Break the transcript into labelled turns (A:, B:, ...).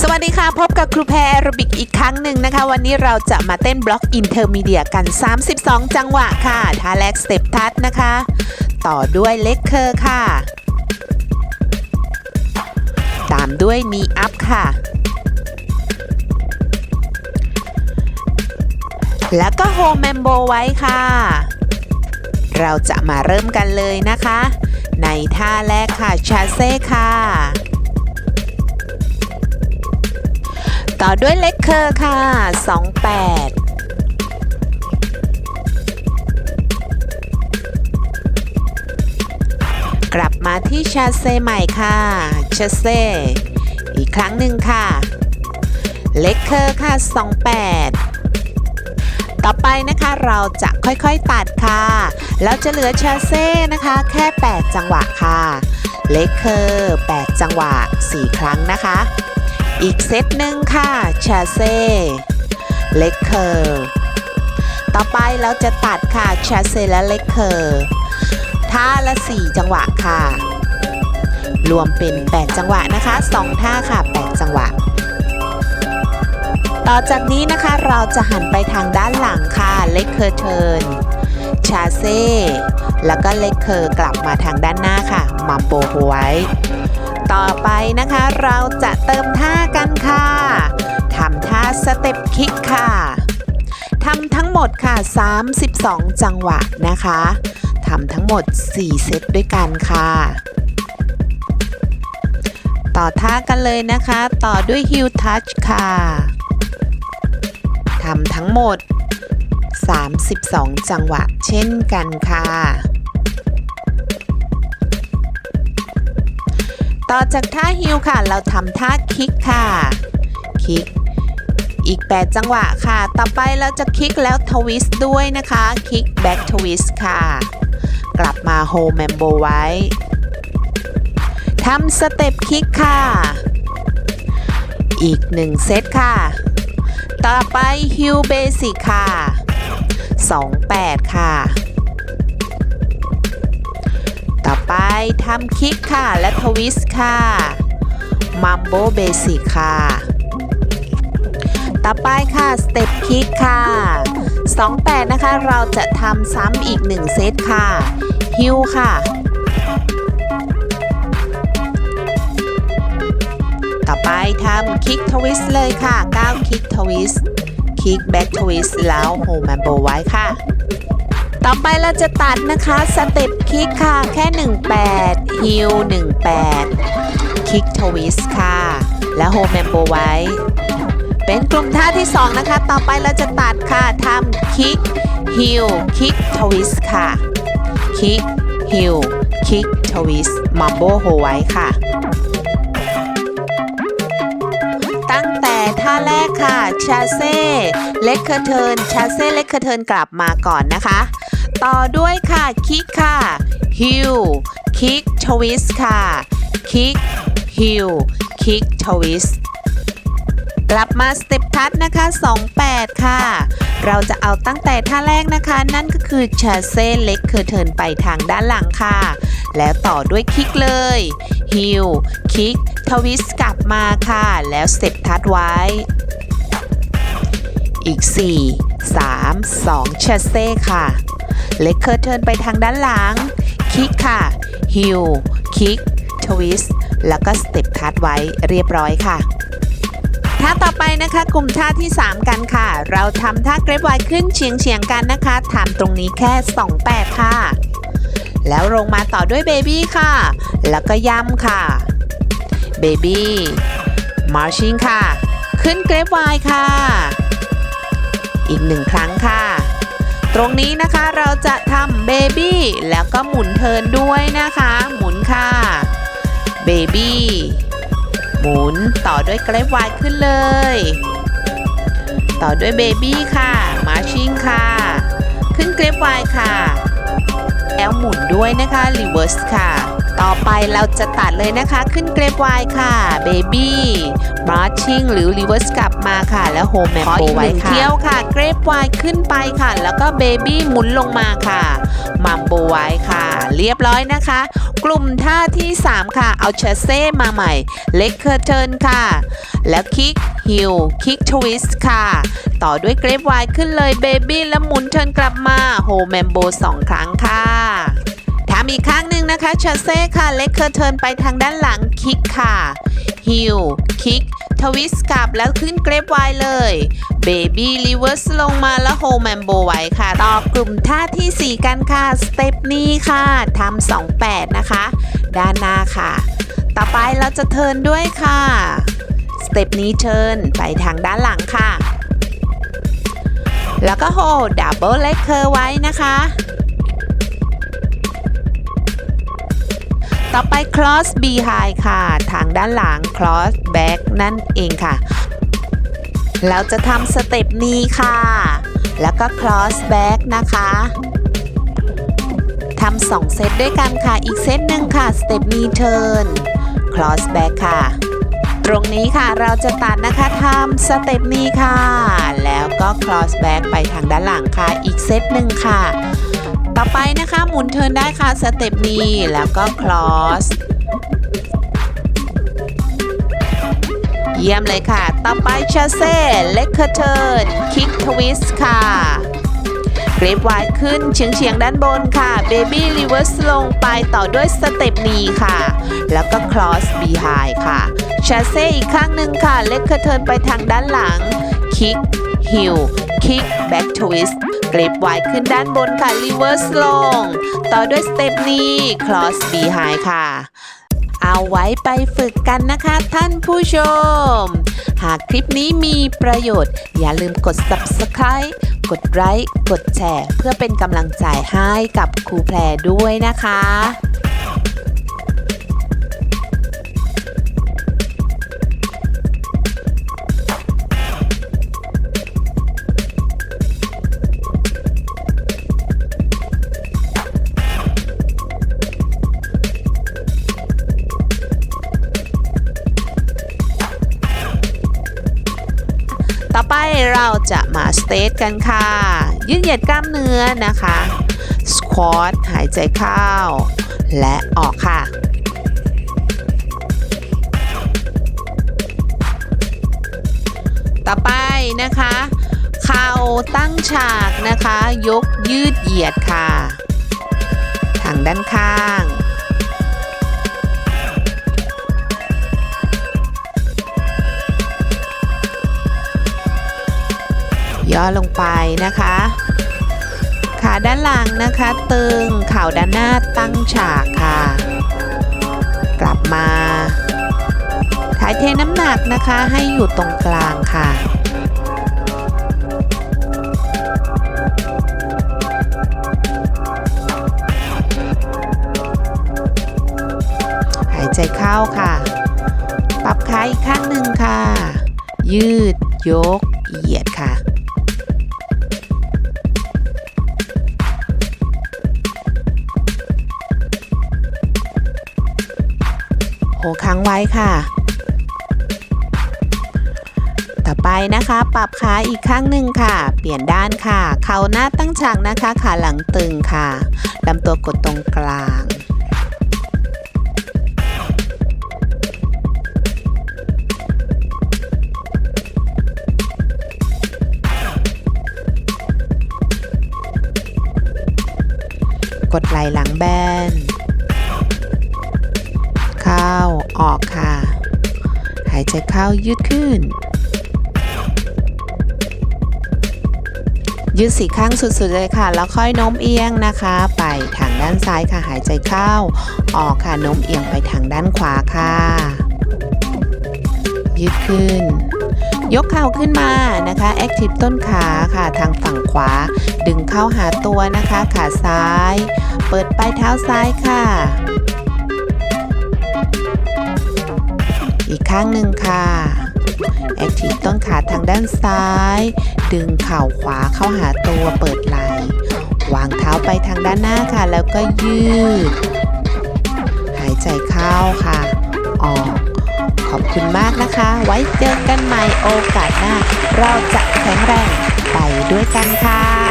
A: สวัสดีค่ะ พบกับครูแพรแอโรบิกอีกครั้งหนึ่งนะคะ วันนี้เราจะมาเต้นบล็อกอินเทอร์มีเดียกัน 32 จังหวะค่ะท่าแรกสเต็ปทัดนะคะ ต่อด้วยเล็กเคอร์ค่ะ ตามด้วยนีอัพค่ะ แล้วก็โฮมเมมโบไว้ค่ะ เราจะมาเริ่มกันเลยนะคะ ในท่าแรกค่ะชาเซ่ค่ะ ต่อด้วยเล็กเคอร์ค่ะ 28กลับมาที่ชาเซ่ใหม่ค่ะ ชาเซ่อีกครั้งหนึ่งค่ะ เล็กเคอร์ค่ะ 28 ต่อไปนะคะเราจะค่อยๆตัดค่ะเราจะเหลือชาเซ่นะคะ แค่ 8 จังหวะค่ะ เล็กเคอร์ 8 จังหวะ 4 ครั้งนะคะ อีกเซตหนึ่งค่ะชาเซ่เล็กเคอร์ต่อไปเราจะตัดค่ะชาเซ่และเล็กเคอร์ท่าละ 4 จังหวะค่ะ รวมเป็น 8 จังหวะนะคะ 2 ท่าค่ะ 8 จังหวะ ต่อจากนี้นะคะเราจะหันไปทางด้านหลังค่ะเล็กเคอร์เทิร์นชาเซ่แล้วก็เล็กเคอร์กลับมาทางด้านหน้าค่ะมัมโบไว้ ต่อไปนะคะเราจะเติมท่ากันค่ะทำท่าสเต็ปคิกค่ะทำทั้งหมดค่ะ 32 จังหวะนะคะทำทั้งหมด 4 เซตด้วยกันค่ะ ต่อท่ากันเลยนะคะ ต่อด้วยฮิลทัชค่ะทำทั้งหมด 32 จังหวะเช่นกันค่ะ ต่อจากท่าฮิลค่ะ เราทำท่าคิกค่ะ คิก อีก 8 จังหวะค่ะ ต่อไปเราจะคิกแล้วทวิสต์ด้วยนะคะ คิกแบ็กทวิสต์ค่ะ กลับมาโฮแมมโบไว้ทำสเต็ปคิกค่ะ อีก1เซตค่ะ ต่อไปฮิลเบสิกค่ะ 28 ค่ะ ไปทำคิกค่ะ และทวิสค่ะมัมโบเบสิกค่ะ ต่อไปค่ะสเต็ปคิกค่ะ28 นะคะ เราจะทำซ้ำอีก 1 เซตค่ะ ฮิวค่ะ ต่อไปทำคิกทวิสเลยค่ะ 9คิกทวิสต์คิกแบ็กทวิสแล้วโฮแมมโบไว้ค่ะ ต่อไปเราจะตัดนะคะสเต็ปคิกค่ะ แค่ 18ฮิล18คิกทวิสค่ะ และโฮแมมโบไว้ เป็นกลุ่มท่าที่ 2 นะคะ ต่อไปเราจะตัดค่ะทำคิกฮิลคิกทวิสค่ะคิกฮิลคิกทวิสมัมโบโฮไว้ค่ะ ตั้งแต่ท่าแรกค่ะ ชาเซ่เล็กเคอร์เทินชาเซ่เล็กเคอร์เทินกลับมาก่อนนะคะ ต่อด้วยค่ะคิกค่ะฮิลคิกทวิสค่ะคิกฮิลคิกทวิสกลับมาสเต็ปทัดนะคะ 28 ค่ะ เราจะเอาตั้งแต่ท่าแรกนะคะ นั่นก็คือชาเซ่เล็กเคอร์เทิร์นไปทางด้านหลังค่ะ แล้วต่อด้วยคิกเลยฮิลคิกทวิสกลับมาค่ะ แล้วสเต็ปทัดไว้ อีก 4 3 2ชาเซ่ค่ะ เล็กเคอร์เทิร์นไปทางด้านหลังคิกค่ะ ฮิลคิก ทวิสแล้วก็สเต็ปทัดไว้เรียบร้อยค่ะท่าต่อไปนะคะกลุ่มท่าที่ 3 กันค่ะ เราทำท่าเกรฟไวขึ้นเฉียงเฉียงกันนะคะทำตรงนี้แค่ 28 ค่ะ แล้วลงมาต่อด้วยเบบี้ค่ะ แล้วก็ย่ำค่ะ เบบี้มาร์ชิงค่ะ ขึ้นเกรฟไวค่ะ อีกหนึ่งครั้งค่ะ ตรงนี้นะคะเราจะทำเบบี้แล้วก็หมุนเทินด้วยนะคะ หมุนค่ะเบบี้หมุนต่อด้วยเกรฟไวขึ้นเลย ต่อด้วยเบบี้ค่ะมาร์ชิ่งค่ะ ขึ้นเกรฟไวค่ะ แล้วหมุนด้วยนะคะรีเวิร์สค่ะ ต่อไปเราจะตัดเลยนะคะ ขึ้นเกรฟไวค่ะเบบี้มาร์ชิ่งหรือรีเวิร์สกลับมาค่ะ แล้วโฮมแมนโบไว้ค่ะเที่ยวค่ะ เกรฟไวขึ้นไปค่ะ แล้วก็เบบี้หมุนลงมาค่ะมัมโบไว้ค่ะ เรียบร้อยนะคะ กลุ่มท่าที่ 3 ค่ะ เอาเชสเซ่มาใหม่เล็กเคอร์เทิร์นค่ะ แล้วคิกฮิลคิกทวิสค่ะ ต่อด้วยเกรฟไวขึ้นเลยเบบี้แล้วหมุนเทิร์นกลับมาโฮแมมโบสองครั้งค่ะ ทำอีกครั้งหนึ่งนะคะเชสเซ่ค่ะเล็กเคอร์เทินไปทางด้านหลังคิกค่ะฮิลคิกทวิสกลับแล้วขึ้นเกรฟไวเลยเบบี้รีเวิร์สลงมาแล้วโฮแมมโบไว้ค่ะ ต่อกลุ่มท่าทีสี่4 กันค่ะ สเต็ปนี้ค่ะทำสองแปดนะคะ ด้านหน้าค่ะ ต่อไปเราจะเทินด้วยค่ะ สเต็ปนี้เทินไปทางด้านหลังค่ะ แล้วก็โฮดับเบิลเล็กเคอร์ไว้นะคะ ต่อไป cross behind ค่ะ ทางด้านหลัง cross back นั่นเองค่ะ เราจะทำสเต็ปนี้ค่ะ แล้วก็ cross back นะคะทำสองเซตด้วยกันค่ะ อีกเซตหนึ่งค่ะ สเต็ปนี้ turn cross back ค่ะ ตรงนี้ค่ะเราจะตัดนะคะทำสเต็ปนี้ค่ะ แล้วก็ cross back ไปทางด้านหลังค่ะ อีกเซตหนึ่งค่ะ ต่อไปนะคะหมุนเทิร์นได้ค่ะสเต็ปนี้แล้วก็ cross เยี่ยมเลยค่ะ ต่อไปชาเซ่เล็กเทิร์นคิกทวิสค่ะกรฟไวขึ้นเฉียงเฉียงๆด้านบนค่ะเบบี้รีเวิร์สลงไปต่อด้วยสเต็ปนี้ค่ะ แล้วก็ cross behind ค่ะชาเซ่อีกข้างหนึ่งค่ะ เล็กเทิร์นไปทางด้านหลัง คิกฮิลคิกแบ็กทวิส กลิปไวขึ้นด้านบนค่ะรีเวิร์สลง ต่อด้วยสเต็ปนี้ cross behind ค่ะ เอาไว้ไปฝึกกันนะคะท่านผู้ชม หากคลิปนี้มีประโยชน์ อย่าลืมกด subscribe กดไลค์กดแชร์ เพื่อเป็นกำลังใจให้กับครูแพรด้วยนะคะ เราจะมาสเตทกันค่ะ ยืดเหยียดกล้ามเนื้อนะคะสควอตหายใจเข้า และออกค่ะต่อไปนะคะ เข่าตั้งฉากนะคะ ยกยืดเหยียดค่ะ ทางด้านข้าง ย่อลงไปนะคะ ขาด้านหลังนะคะตึงเข่าด้านหน้าตั้งฉากค่ะ กลับมาถ่ายเทน้ำหนักนะคะให้อยู่ตรงกลางค่ะหายใจเข้าค่ะ ปรับขาอีกข้างหนึ่งค่ะ ยืด ยก ค้างไว้ค่ะ ต่อไปนะคะ ปรับขาอีกข้างหนึ่งค่ะ เปลี่ยนด้านค่ะ เข่าหน้าตั้งฉากนะคะ ขาหลังตึงค่ะลำตัวกดตรงกลางกดไหล่หลังแบน ออกค่ะ หายใจเข้ายืดขึ้น ยืดสี่ข้างสุดๆเลยค่ะ แล้วค่อยโน้มเอียงนะคะ ไปทางด้านซ้ายค่ะ หายใจเข้า ออกค่ะ โน้มเอียงไปทางด้านขวาค่ะ ยืดขึ้นยกเข่าขึ้นมานะคะแอคทีฟต้นขาค่ะทางฝั่งขวา ดึงเข้าหาตัวนะคะ ขาซ้าย เปิดปลายเท้าซ้ายค่ะ ข้างหนึ่งค่ะ แอคทีฟต้นขาทางด้านซ้าย ดึงเข่าขวาเข้าหาตัวเปิดไหล่วางเท้าไปทางด้านหน้าค่ะ แล้วก็ยืด หายใจเข้าค่ะ ออก ขอบคุณมากนะคะ ไว้เจอกันใหม่โอกาสหน้า เราจะแข็งแรงไปด้วยกันค่ะ